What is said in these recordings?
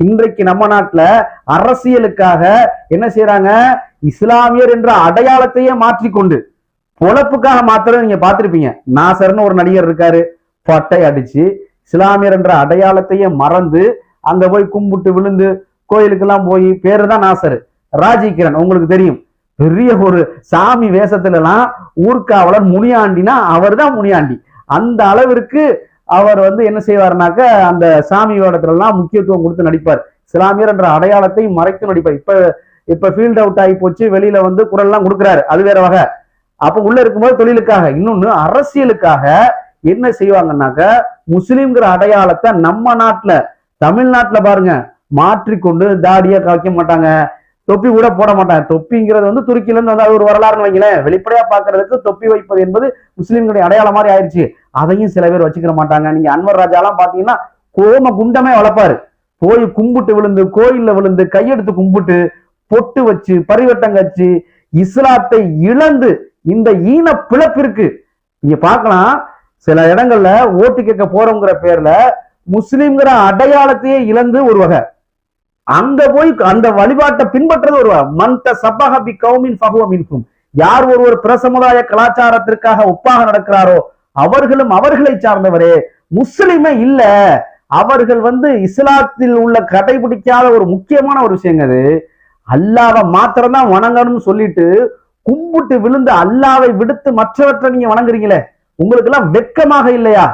இன்றைக்கு நம்ம நாட்டுல அரசியலுக்காக என்ன செய்யறாங்க இஸ்லாமியர் என்ற அடையாளத்தையே மாற்றிக்கொண்டு பொழப்புக்காக மாத்திரம் நீங்க பார்த்திருப்பீங்க. நாசர்னு ஒரு நடிகர் இருக்காரு. பட்டை அடிச்சு இஸ்லாமியர் என்ற அடையாளத்தையே மறந்து அங்க போய் கும்பிட்டு விழுந்து கோயிலுக்கெல்லாம் போய் பேரு தான் நாசர். ராஜிகிரண் உங்களுக்கு தெரியும். பெரிய ஒரு சாமி வேஷத்துல எல்லாம் ஊர்காவலர் முனியாண்டினா அவர் தான் முனியாண்டி. அந்த அளவிற்கு அவர் வந்து என்ன செய்வாருனாக்க அந்த சாமி வேடத்துலலாம் முக்கியத்துவம் கொடுத்து நடிப்பார். இஸ்லாமியர் என்ற அடையாளத்தை மறைத்து நடிப்பார். இப்ப இப்ப ஃபீல்ட் அவுட் ஆகி போச்சு வெளியில வந்து குரல்லாம் கொடுக்குறாரு. அது வேற வகை. அப்ப உள்ள இருக்கும்போது தொழிலுக்காக இன்னொன்னு அரசியலுக்காக என்ன செய்வாங்கன்னாக்க முஸ்லீம்ங்கிற அடையாளத்தை நம்ம நாட்டுல தமிழ்நாட்டுல பாருங்க மாற்றிக்கொண்டு தாடியா காய்க்க மாட்டாங்க தொப்பி கூட போட மாட்டாங்க. தொப்பிங்கிறது வந்து துருக்கில இருந்து வந்து அது ஒரு வரலாறுன்னு வைங்களேன். வெளிப்படையா பாக்குறதுக்கு தொப்பி வைப்பது என்பது முஸ்லீம்களுடைய அடையாளம் மாதிரி ஆயிடுச்சு அதையும் சில பேர் வச்சுக்கிற மாட்டாங்க. நீங்க அன்வர் ராஜாலாம் பாத்தீங்கன்னா கோம குண்டமே வளர்ப்பாரு. போய் கும்பிட்டு விழுந்து கோயில்ல விழுந்து கையெடுத்து கும்பிட்டு பொட்டு வச்சு பரிவட்டம் கச்சு இஸ்லாத்தை இழந்து இந்த ஈன பிளப்பிற்கு நீங்க பார்க்கலாம் சில இடங்கள்ல ஓட்டு கேட்க போறோங்கிற பேர்ல முஸ்லிம்ங்கிற அடையாளத்தையே இழந்து ஒரு வகை. அங்க போய் அந்த வழிபாட்டை பின்பற்றது ஒரு வகை. மந்த சபஹபி கௌமின் ஃபஹுவ மின்கும் யார் ஒருவர் பிற சமுதாய கலாச்சாரத்திற்காக ஒப்பாக நடக்கிறாரோ அவர்களும் அவர்களை சார்ந்தவரே. முஸ்லிமே இல்ல. அவர்கள் வந்து இஸ்லாத்தில் உள்ள கடைபிடிக்காத ஒரு முக்கியமான ஒரு விஷயங்க அது. அல்லாவை மாத்திரம் தான் வணங்கணும்னு சொல்லிட்டு கும்பிட்டு விழுந்து அல்லாவை விடுத்து மற்றவற்றை நீங்க வணங்குறீங்களே. உங்களுக்கு எல்லாம் வெட்கமாக இல்லையா?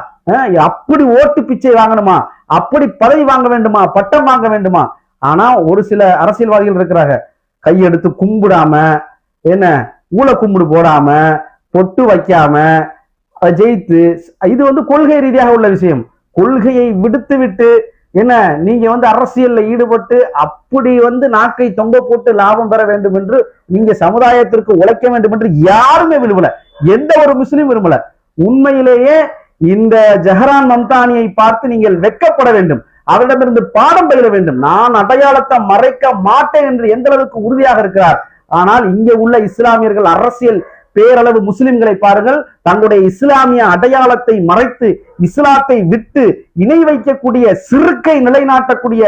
அப்படி ஓட்டு பிச்சை வாங்கணுமா? அப்படி பதவி வாங்க வேண்டுமா? பட்டம் வாங்க வேண்டுமா? ஆனா ஒரு சில அரசியல்வாதிகள் இருக்கிறாங்க. கையெடுத்து கும்பிடாம என்ன ஊழ கும்பிடு போடாம பொட்டு வைக்காம ஜெயித்து இது வந்து கொள்கை ரீதியாக உள்ள விஷயம். கொள்கையை விடுத்து விட்டு என்ன நீங்க வந்து அரசியல்ல ஈடுபட்டு அப்படி வந்து நாக்கை தொங்க போட்டு லாபம் பெற வேண்டும் என்று நீங்க சமுதாயத்திற்கு உழைக்க வேண்டும் என்று யாருமே விரும்பல. எந்த ஒரு முஸ்லீம் விரும்பல. உண்மையிலேயே இந்த ஜஹரான் மம்தானியை பார்த்து நீங்கள் வெட்கப்பட வேண்டும். அவரிடமிருந்து பாடம் பயில வேண்டும். நான் அடையாளத்தை மறைக்க மாட்டேன் என்று எந்த அளவுக்கு உறுதியாக இருக்கிறார். ஆனால் இங்க உள்ள இஸ்லாமியர்கள் அரசியல் பேரளவு முஸ்லிம்களை பாருங்கள். தங்களுடைய இஸ்லாமிய அடையாளத்தை மறைத்து இஸ்லாத்தை விட்டு இணை வைக்கக்கூடிய சிறுக்கை நிலைநாட்டக்கூடிய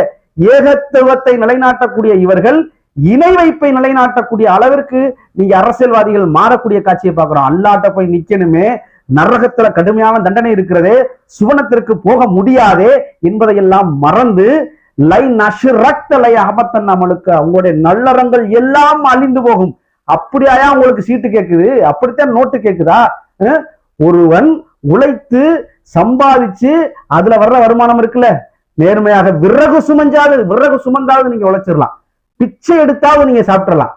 ஏகத்துவத்தை நிலைநாட்டக்கூடிய இவர்கள் இணை வைப்பை நிலைநாட்டக்கூடிய அளவிற்கு நீங்க அரசியல்வாதிகள் மாறக்கூடிய காட்சியை பார்க்கிறோம். அல்லாட்ட போய் நிக்கணுமே. நரகத்துல கடுமையான தண்டனை இருக்கிறதே. சுவனத்திற்கு போக முடியாதே என்பதையெல்லாம் மறந்து லை நஷ்ரக்த லை அகமத்தன் நம்மளுக்கு அவங்களுடைய நல்லறங்கள் எல்லாம் அழிந்து போகும். அப்படியாயா உங்களுக்கு சீட்டு கேக்குது? அப்படித்தான் நோட்டு கேக்குதா? ஒருவன் உழைத்து சம்பாதிச்சு அதுல வர்ற வருமானம் இருக்குல்ல? நேர்மையாக விறகு சுமஞ்சாவது விறகு சுமந்தாவது நீங்க உழைச்சிடலாம். பிச்சை எடுத்தாவது நீங்க சாப்பிடலாம்